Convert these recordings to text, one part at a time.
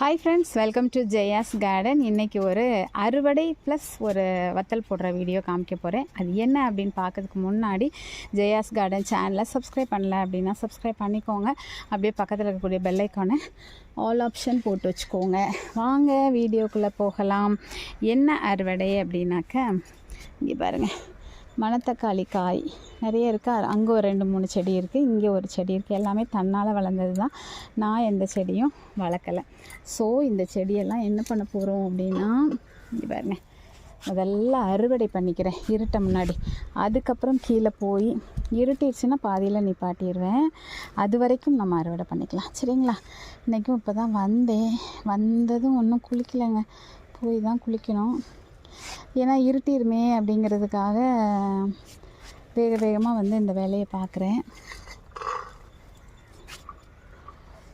Hi friends welcome to Jaya's garden இன்றைக்கி ஒரு அறுவடை ப்ளஸ் ஒரு வத்தல் போடுற வீடியோ காமிக்க போகிறேன் அது என்ன அப்படின்னு பார்க்கறதுக்கு முன்னாடி ஜெயாஸ் கார்டன் சேனலை சப்ஸ்கிரைப் பண்ணல அப்படின்னா சப்ஸ்கிரைப் பண்ணிக்கோங்க. அப்படியே பக்கத்தில் இருக்கக்கூடிய பெல் ஆல் ஆப்ஷன் போட்டு வச்சுக்கோங்க. வாங்க வீடியோக்குள்ளே போகலாம். என்ன அறுவடை அப்படின்னாக்க இங்கே பாருங்கள் மணத்தக்காளி காய் நிறைய இருக்குது அங்கே ஒரு ரெண்டு மூணு செடி இருக்குது இங்கே ஒரு செடி இருக்குது எல்லாமே தன்னால் வளர்ந்தது தான். நான் எந்த செடியும் வளர்க்கலை. ஸோ இந்த செடியெல்லாம் என்ன பண்ண போகிறோம் அப்படின்னா பாருங்க. முதல்ல அறுவடை பண்ணிக்கிறேன். இருட்ட முன்னாடி. அதுக்கப்புறம் கீழே போய் இருட்டிடுச்சுன்னா பாதியில் நிப்பாட்டிடுவேன். அது வரைக்கும் நம்ம அறுவடை பண்ணிக்கலாம். சரிங்களா? இன்றைக்கும் இப்போ தான் வந்தேன். வந்ததும் ஒன்றும் குளிக்கலைங்க. போய் தான் குளிக்கணும். ஏன்னா இருட்டிருமே அப்படிங்கிறதுக்காக வேக வேகமாக வந்து இந்த வேலையை பார்க்குறேன்.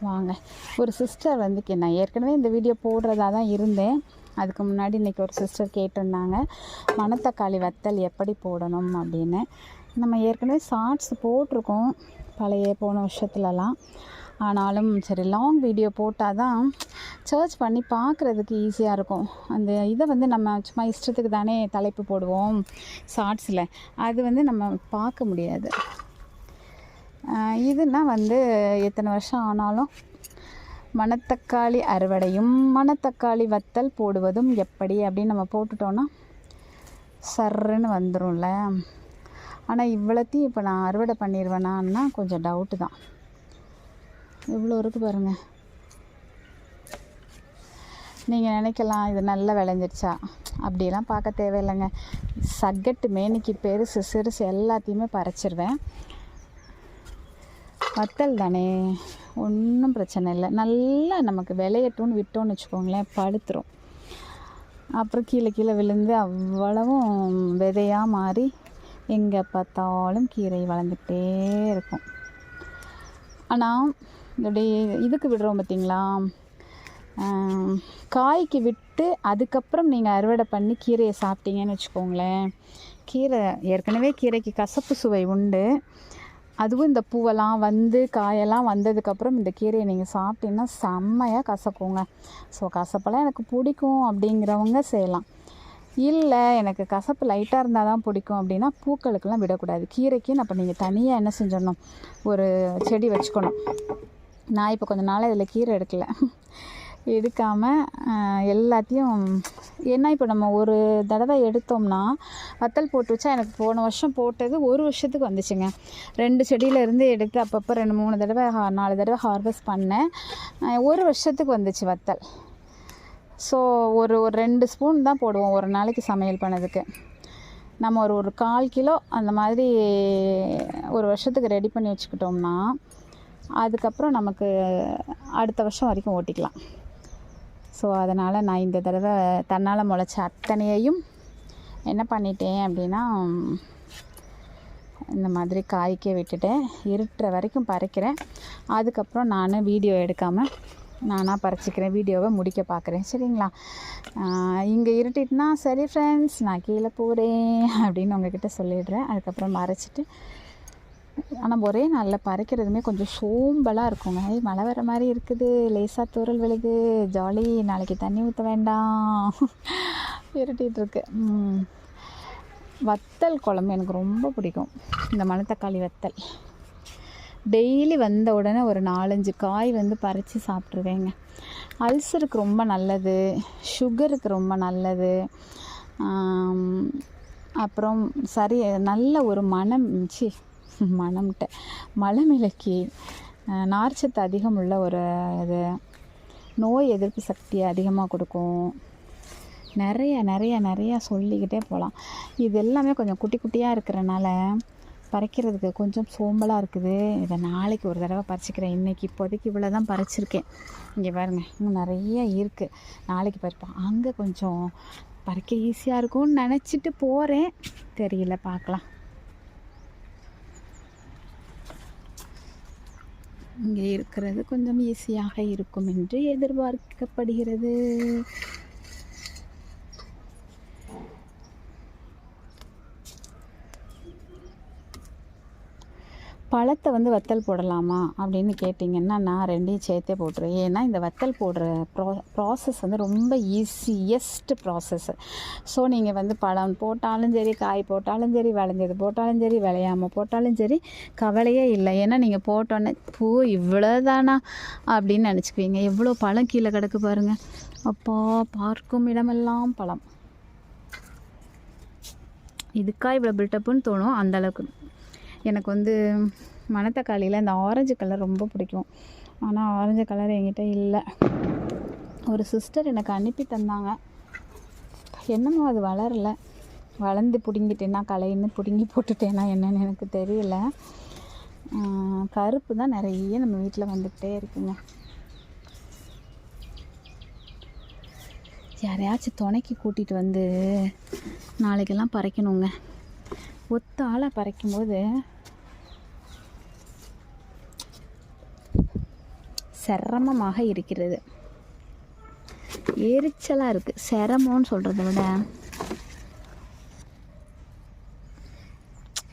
வாங்க. ஒரு சிஸ்டர் வந்து நான் ஏற்கனவே இந்த வீடியோ போடுறதா தான் இருந்தேன். அதுக்கு முன்னாடி இன்றைக்கி ஒரு சிஸ்டர் கேட்டிருந்தாங்க மணத்தக்காளி வத்தல் எப்படி போடணும்? அப்படின்னு. நம்ம ஏற்கனவே ஷார்ட்ஸ் போட்டிருக்கோம் பழைய போன வருஷத்துலலாம். ஆனாலும் சரி லாங் வீடியோ போட்டால் தான் சர்ச் பண்ணி பார்க்குறதுக்கு ஈஸியாக இருக்கும். அந்த இதை வந்து நம்ம சும்மா இஷ்டத்துக்கு தானே தலைப்பு போடுவோம் ஷார்ட்ஸில் அது வந்து நம்ம பார்க்க முடியாது. ஆஹ் இதுனா வந்து எத்தனை வருஷம் ஆனாலும் மணத்தக்காளி அறுவடையும் மணத்தக்காளி வத்தல் போடுவதும் எப்படி அப்படின்னு நம்ம போட்டுட்டோன்னா சர்ருன்னு வந்துடும்ல ஆனால் இவ்வளோத்தையும் இப்போ நான் அறுவடை பண்ணிடுவேனான்னா கொஞ்சம் டவுட்டு தான். இவ்வளோ இருக்குது பாருங்கள் நீங்கள் நினைக்கலாம் இது நல்லா விளைஞ்சிருச்சா அப்படிலாம் பார்க்க தேவையில்லைங்க. சக்கட்டு மேனிக்கு பெருசு சிறுசு எல்லாத்தையுமே பறைச்சிருவேன். வத்தல் தானே? ஒன்றும் பிரச்சனை இல்லை. நல்லா நமக்கு விளையட்டும்னு விட்டோம்னு வச்சுக்கோங்களேன் படுத்துரும். அப்புறம் கீழே கீழே விழுந்து அவ்வளவும் விதையாக மாறி எங்கே பார்த்தாலும் கீரை வளர்ந்துக்கிட்டே இருக்கும். ஆனால் இதுக்கு விடுறோம் பார்த்தீங்களா காய்க்கு விட்டு அதுக்கப்புறம் நீங்கள் அறுவடை பண்ணி கீரையை சாப்பிட்டீங்கன்னு வச்சுக்கோங்களேன். கீரை ஏற்கனவே கீரைக்கு கசப்பு சுவை உண்டு. அதுவும் இந்த பூவெல்லாம் வந்து காயெல்லாம் வந்ததுக்கப்புறம் இந்த கீரையை நீங்கள் சாப்பிட்டீங்கன்னா செம்மையாக கசக்குங்க. ஸோ கசப்பெல்லாம் எனக்கு பிடிக்கும் அப்படிங்கிறவங்க செய்யலாம். இல்லை எனக்கு கசப்பு லைட்டாக இருந்தால் தான் பிடிக்கும் அப்படின்னா பூக்களுக்கெல்லாம் விடக்கூடாது. கீரைக்கு அப்போ நீங்கள் தனியாக என்ன செஞ்சிடணும்? ஒரு செடி வச்சுக்கணும். நான் இப்போ கொஞ்ச நாள் இதில் கீரை எடுக்கல. எடுக்காமல் எல்லாத்தையும் ஏன்னா இப்போ நம்ம ஒரு தடவை எடுத்தோம்னா வத்தல் போட்டு வச்சா எனக்கு போன வருஷம் போட்டது ஒரு வருஷத்துக்கு வந்துச்சுங்க. ரெண்டு செடியில இருந்து எடுத்து அப்பப்போ ரெண்டு மூணு தடவை நாலு தடவை ஹார்வெஸ்ட் பண்ணேன். ஒரு வருஷத்துக்கு வந்துச்சு வத்தல். ஸோ ஒரு ஒரு ரெண்டு ஸ்பூன் தான் போடுவோம் ஒரு நாளைக்கு சமையல் பண்ணதுக்கு. நம்ம ஒரு ஒரு கால் கிலோ அந்த மாதிரி ஒரு வருஷத்துக்கு ரெடி பண்ணி வச்சுக்கிட்டோம்னா அதுக்கப்புறம் நமக்கு அடுத்த வருஷம் வரைக்கும் ஓட்டிக்கலாம். ஸோ அதனால் நான் இந்த தடவை தன்னால் முளைச்ச அத்தனையையும் என்ன பண்ணிட்டேன் அப்படின்னா இந்த மாதிரி காய்க்க விட்டுட்டேன். இருட்டுற வரைக்கும் பறிக்கிறேன். அதுக்கப்புறம் நான் வீடியோ எடுக்காமல் நானாக பறிச்சிக்கிறேன். வீடியோவை முடிக்க பார்க்குறேன் சரிங்களா? இங்கே இருட்டிட்டுனா சரி ஃப்ரெண்ட்ஸ் நான் கீழே போகிறேன் அப்படின்னு உங்ககிட்ட சொல்லிடுறேன். அதுக்கப்புறம் மறைச்சிட்டு ஆனால் ஒரே நாளில் பறிக்கிறதுமே கொஞ்சம் சோம்பலாக இருக்குங்க. ஏய் மழை வர மாதிரி இருக்குது. லேசாக தூரல் விழுது. ஜாலி. நாளைக்கு தண்ணி ஊற்ற வேண்டாம். இருட்டிகிட்ருக்கு வத்தல் குழம்பு எனக்கு ரொம்ப பிடிக்கும். இந்த மணத்தக்காளி வத்தல். டெய்லி வந்த உடனே ஒரு நாலஞ்சு காய் வந்து பறித்து சாப்பிட்ருவேங்க அல்சருக்கு ரொம்ப நல்லது. சுகருக்கு ரொம்ப நல்லது. அப்புறம் சரி நல்ல ஒரு மனம் சி மனம்ட்ட மலமிளக்கி நார்ச்சத்து அதிகம் உள்ள ஒரு இது நோய் எதிர்ப்பு சக்தியை அதிகமாக கொடுக்கும். நிறைய நிறைய நிறைய சொல்லிக்கிட்டே போகலாம். இது எல்லாமே கொஞ்சம் குட்டி குட்டியாக இருக்கிறனால பறிக்கிறதுக்கு கொஞ்சம் சோம்பலாக இருக்குது. இதை நாளைக்கு ஒரு தடவை பறிச்சிக்கிறேன். இன்றைக்கி இப்போதைக்கு இவ்வளோ தான் பறிச்சிருக்கேன். இங்கே பாருங்க இன்னும் நிறைய இருக்குது நாளைக்கு பறிப்பேன் அங்கே கொஞ்சம் பறிக்க ஈஸியாக இருக்கும்னு நினச்சிட்டு போகிறேன் தெரியல பார்க்கலாம். இங்கே இருக்கிறது கொஞ்சம் ஈஸியாக இருக்கும் என்று எதிர்பார்க்கப்படுகிறது. பழத்தை வந்து வத்தல் போடலாமா அப்படின்னு கேட்டிங்கன்னா நான் ரெண்டையும் சேர்த்தே போட்டுருவேன். ஏன்னா இந்த வத்தல் போடுற ப்ரா ப்ராசஸ் வந்து ரொம்ப ஈஸியஸ்ட் ப்ராசஸ் ஸோ நீங்கள் வந்து பழம் போட்டாலும் சரி காய் போட்டாலும் சரி விளைஞ்சது போட்டாலும் சரி விளையாமல் போட்டாலும் சரி கவலையே இல்லை. ஏன்னா நீங்கள் போட்டோன்னே பூ இவ்வளோதானா அப்படின்னு நினச்சிக்குவீங்க. எவ்வளோ பழம் கீழே கிடக்கு பாருங்கள் அப்பா பார்க்கும் இடமெல்லாம் பழம். இதுக்கா இவ்வளோ பில்டப்புன்னு தோணும் அந்தளவுக்கு எனக்கு வந்து மணத்தக்காளியில் இந்த ஆரஞ்சு கலர் ரொம்ப பிடிக்கும். ஆனால் ஆரஞ்சு கலர் என்கிட்ட இல்லை. ஒரு சிஸ்டர் எனக்கு அனுப்பி தந்தாங்க. என்னமோ அது வளரல. வளர்ந்து பிடுங்கிட்டேன்னா களைன்னு பிடுங்கி போட்டுட்டேன்னா என்னன்னு எனக்கு தெரியல. கருப்பு தான் நிறைய நம்ம வீட்டில் வந்துக்கிட்டே இருக்குங்க. யாரையாச்சும் துணைக்கு கூட்டிகிட்டு வந்து நாளைக்கெல்லாம் பறைக்கணுங்க. ஒத்த ஆளை பறைக்கும்போது சிரமமாக இருக்கிறது. எரிச்சலாக இருக்குது சிரமம்னு சொல்கிறத விட.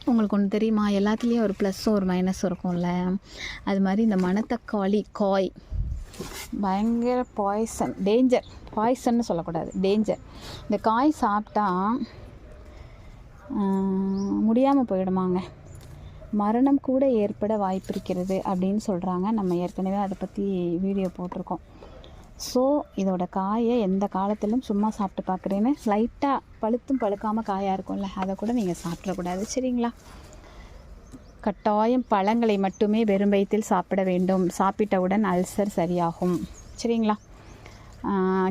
உங்களுக்கு ஒன்று தெரியுமா? எல்லாத்துலேயும் ஒரு ப்ளஸ்ஸும் ஒரு மைனஸும் இருக்கும்ல. அது மாதிரி இந்த மணத்தக்காளி காய். பயங்கர பாய்சன் டேஞ்சர் பாய்சன்னு சொல்லக்கூடாது. டேஞ்சர் இந்த காய் சாப்பிட்டா முடியாமல் போயிடுமாங்க. மரணம் கூட ஏற்பட வாய்ப்பிருக்கிறது அப்படின்னு சொல்கிறாங்க நம்ம ஏற்கனவே அதை பற்றி வீடியோ போட்டிருக்கோம். ஸோ இதோட காயை எந்த காலத்திலும் சும்மா சாப்பிட்டு பார்க்குறேன்னு லைட்டாக பழுத்தும் பழுக்காமல் காயாக இருக்கும்ல அதை கூட நீங்கள் சாப்பிடக்கூடாது. சரிங்களா? கட்டாயம் பழங்களை மட்டுமே வெறும் வயிற்றில் சாப்பிட வேண்டும். சாப்பிட்டவுடன் அல்சர் சரியாகும். சரிங்களா?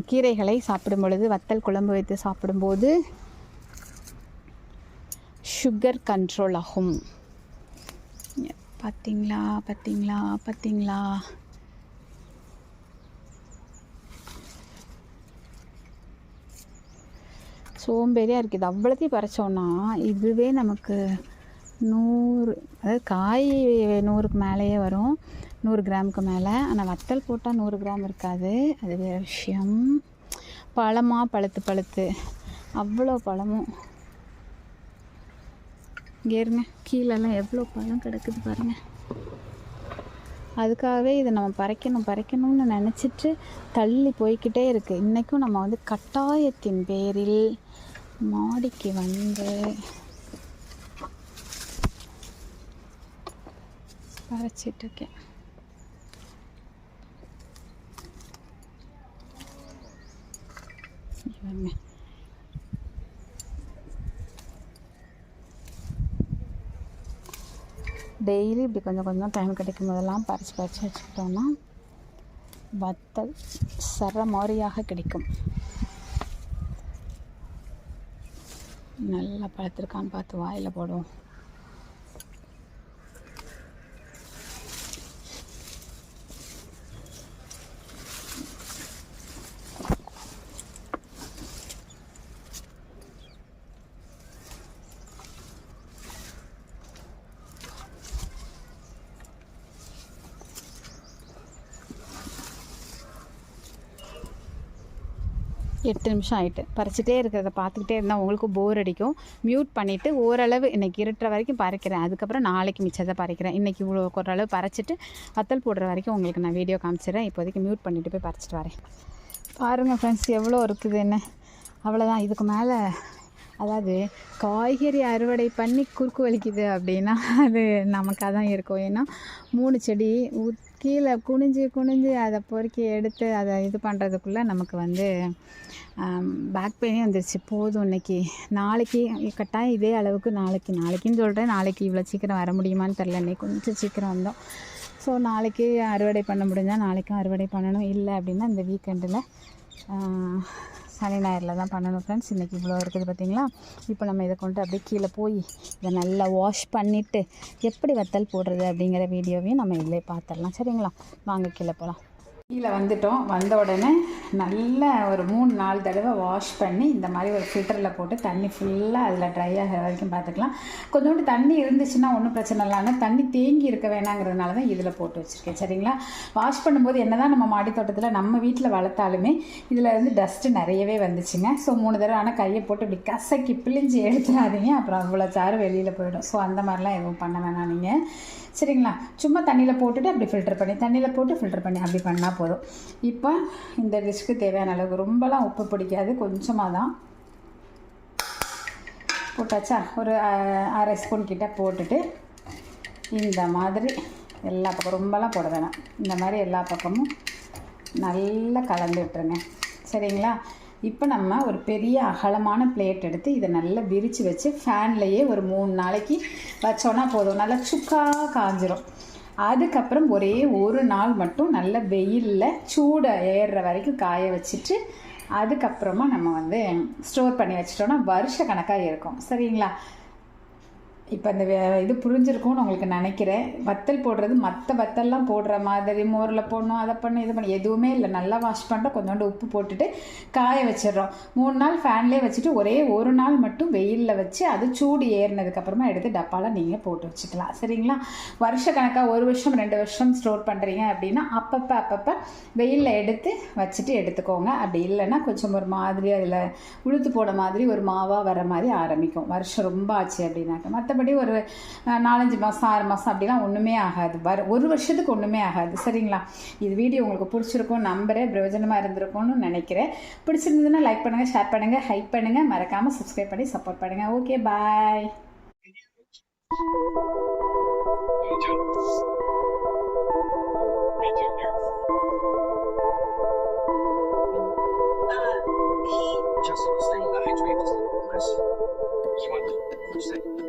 கீரைகளை சாப்பிடும் பொழுது வத்தல் குழம்பு வைத்து சாப்பிடும்போது சுகர் கண்ட்ரோல் ஆகும். பார்த்தீங்களா பார்த்தீங்களா பார்த்தீங்களா சோம்பேறியாக இருக்குது. அவ்வளோத்தையும் பறிச்சோன்னா இதுவே நமக்கு நூறு அதாவது காய் நூறுக்கு மேலேயே வரும். நூறு கிராமுக்கு மேலே. ஆனால் வத்தல் போட்டால் நூறு கிராம் இருக்காது. அது வேறு விஷயம். பழமாக பழுத்து பழுத்து. அவ்வளோ பழமும். இங்கே இருங்க. கீழெல்லாம் எவ்வளோ பழம் கிடக்குது பாருங்கள் அதுக்காகவே இதை நம்ம பறைக்கணும் பறைக்கணும்னு நினச்சிட்டு தள்ளி போய்கிட்டே இருக்குது இன்றைக்கும் நம்ம வந்து கட்டாயத்தின் பேரில் மாடிக்கு வந்து பறைச்சிட்ருக்கேன் பாருங்க. டெய்லி இப்படி கொஞ்சம் கொஞ்சம் டைம் கிடைக்கும் போதெல்லாம் பறித்து பறித்து வச்சுக்கிட்டோன்னா வத்தல் சரமாரியாக கிடைக்கும். நல்லா பழத்திருக்கான்னு பார்த்து வாயில் போடுவோம். எட்டு நிமிஷம் ஆகிட்டு பறிச்சுட்டே இருக்கிறத பார்த்துக்கிட்டே இருந்தால் உங்களுக்கும் போர் அடிக்கும். மியூட் பண்ணிவிட்டு ஓரளவு இன்னைக்கு இருட்டுற வரைக்கும் பறிக்கிறேன். அதுக்கப்புறம் நாளைக்கு மிச்சத்தை பறிக்கிறேன். இன்றைக்கி இவ்வளோ ஓரளவு பறிச்சிட்டு வத்தல் போடுற வரைக்கும் உங்களுக்கு நான் வீடியோ காமிச்சிடுறேன். இப்போதைக்கு மியூட் பண்ணிவிட்டு போய் பறிச்சிட்டு வரேன். பாருங்கள் ஃப்ரெண்ட்ஸ் எவ்வளோ இருக்குது என்ன? அவ்வளோதான் இதுக்கு மேலே அதாவது காய்கறி அறுவடை பண்ணி குறுக்கு வலிக்குது அப்படின்னா அது நமக்காக தான் இருக்கும். ஏன்னா மூணு செடி ஊத் கீழே குனிஞ்சு குனிஞ்சு அதை பொறுக்கி எடுத்து அதை இது பண்ணுறதுக்குள்ளே நமக்கு வந்து பேக் பெயினே வந்துருச்சு. போதும் இன்னைக்கு. நாளைக்கு கட்டாயம் இதே அளவுக்கு நாளைக்கு. நாளைக்குன்னு சொல்கிறேன் நாளைக்கு இவ்வளோ சீக்கிரம் வர முடியுமான்னு தெரில இன்னைக்கு கொஞ்சம் சீக்கிரம் வந்தோம். ஸோ நாளைக்கு அறுவடை பண்ண முடிஞ்சால் நாளைக்கும் அறுவடை பண்ணணும். இல்லை அப்படின்னா இந்த வீக்கெண்டில் சனி ஞாயிறில் தான் பண்ணணும் ஃப்ரெண்ட்ஸ் இன்றைக்கி இவ்வளோ இருக்குது பார்த்தீங்களா இப்போ நம்ம இதை கொண்டு அப்படியே கீழே போய் இதை நல்லா வாஷ் பண்ணிவிட்டு எப்படி வத்தல் போடுறது அப்படிங்கிற வீடியோவையும் நம்ம இதிலே பார்த்துடலாம். சரிங்களா? வாங்க கீழே போகலாம் கீழே வந்துட்டோம். வந்த உடனே நல்ல ஒரு மூணு நாலு தடவை வாஷ் பண்ணி இந்த மாதிரி ஒரு ஃபில்டரில் போட்டு தண்ணி ஃபுல்லாக அதில் ட்ரை ஆகிற வரைக்கும் பார்த்துக்கலாம். கொஞ்சோண்டு தண்ணி இருந்துச்சுன்னா ஒன்றும் பிரச்சனை இல்லை. ஆனால் தண்ணி தேங்கி இருக்க வேணாங்கிறதுனால தான் இதில் போட்டு வச்சுருக்கேன். சரிங்களா? வாஷ் பண்ணும்போது என்ன தான் நம்ம மாடி தோட்டத்தில் நம்ம வீட்டில் வளர்த்தாலுமே இதில் வந்து டஸ்ட்டு நிறையவே வந்துச்சுங்க. ஸோ மூணு தடவை ஆனால் கையை போட்டு இப்படி கசக்கி பிழிஞ்சு எடுத்துடாதீங்க அப்புறம் அவ்வளோ சாறு வெளியில் போயிடும். ஸோ அந்த மாதிரிலாம் எதுவும் பண்ண வேணாம் நீங்கள் சரிங்களா? சும்மா தண்ணியில் போட்டுட்டு அப்படி ஃபில்டர் பண்ணி தண்ணியில் போட்டு ஃபில்டர் பண்ணி அப்படி பண்ணால் போதும். இப்போ இந்த டிஷ்க்கு தேவையான அளவுக்கு ரொம்பலாம் உப்பு பிடிக்காது கொஞ்சமாக தான் போட்டாச்சா? ஒரு அரை ஸ்பூன் கிட்ட போட்டுட்டு இந்த மாதிரி எல்லா பக்கம் ரொம்பலாம் போட வேணாம். இந்த மாதிரி எல்லா பக்கமும் நல்லா கலந்து விட்டுருங்க. சரிங்களா? இப்போ நம்ம ஒரு பெரிய அகலமான பிளேட் எடுத்து இதை நல்லா விரித்து வச்சு ஃபேன்லேயே ஒரு மூணு நாளைக்கு வச்சோன்னா போதும். நல்லா சுக்காக காஞ்சிரும். அதுக்கப்புறம் ஒரே ஒரு நாள் மட்டும் நல்ல வெயிலில் சூடை ஏறுற வரைக்கும் காய வச்சுட்டு அதுக்கப்புறமா நம்ம வந்து ஸ்டோர் பண்ணி வச்சிட்டோம்னா வருஷ கணக்காக இருக்கும். சரிங்களா? இப்போ இந்த வே- இது புரிஞ்சிருக்கும்னு உங்களுக்கு நினைக்கிறேன். வத்தல் போடுறது மற்ற வத்தல்லாம் போடுற மாதிரி மோரில் போடணும் அதை பண்ணும் இது பண்ணி எதுவுமே இல்லை. நல்லா வாஷ் பண்ணுறோம் கொஞ்சோண்டு உப்பு போட்டுட்டு காய வச்சிடுறோம். மூணு நாள் ஃபேன்லேயே வச்சுட்டு ஒரே ஒரு நாள் மட்டும் வெயிலில் வச்சு அது சூடு ஏறினதுக்கப்புறமா எடுத்து டப்பாவில் நீங்கள் போட்டு வச்சுக்கலாம். சரிங்களா? வருஷ கணக்காக ஒரு வருஷம் ரெண்டு வருஷம் ஸ்டோர் பண்ணுறீங்க அப்படின்னா அப்பப்போ அப்பப்போ வெயிலில் எடுத்து வச்சுட்டு எடுத்துக்கோங்க. அப்படி இல்லைன்னா கொஞ்சம் ஒரு மாதிரி அதில் உளுத்து போட மாதிரி ஒரு மாவாக வர மாதிரி ஆரம்பிக்கும். வருஷம் ரொம்ப ஆச்சு அப்படின்னாக்க. மற்றபடி ஒரு நாலஞ்சு மாதம் ஆறு மாதம் அப்படிலாம் ஒன்றுமே ஆகாது. வர ஒரு வருஷத்துக்கு ஒன்றுமே ஆகாது. சரிங்களா? இது வீடியோ உங்களுக்கு பிடிச்சிருக்கும் நம்புகிறேன் பிரயோஜனமாக இருந்திருக்கும்னு நினைக்கிறேன். பிடிச்சிருந்ததுன்னா லைக் பண்ணுங்கள் ஷேர் பண்ணுங்கள் ஹைப் பண்ணுங்கள் மறக்காமல் சப்ஸ்கிரைப் பண்ணி சப்போர்ட் பண்ணுங்கள் okay bye Just too. that I dreamed of Just You want to say?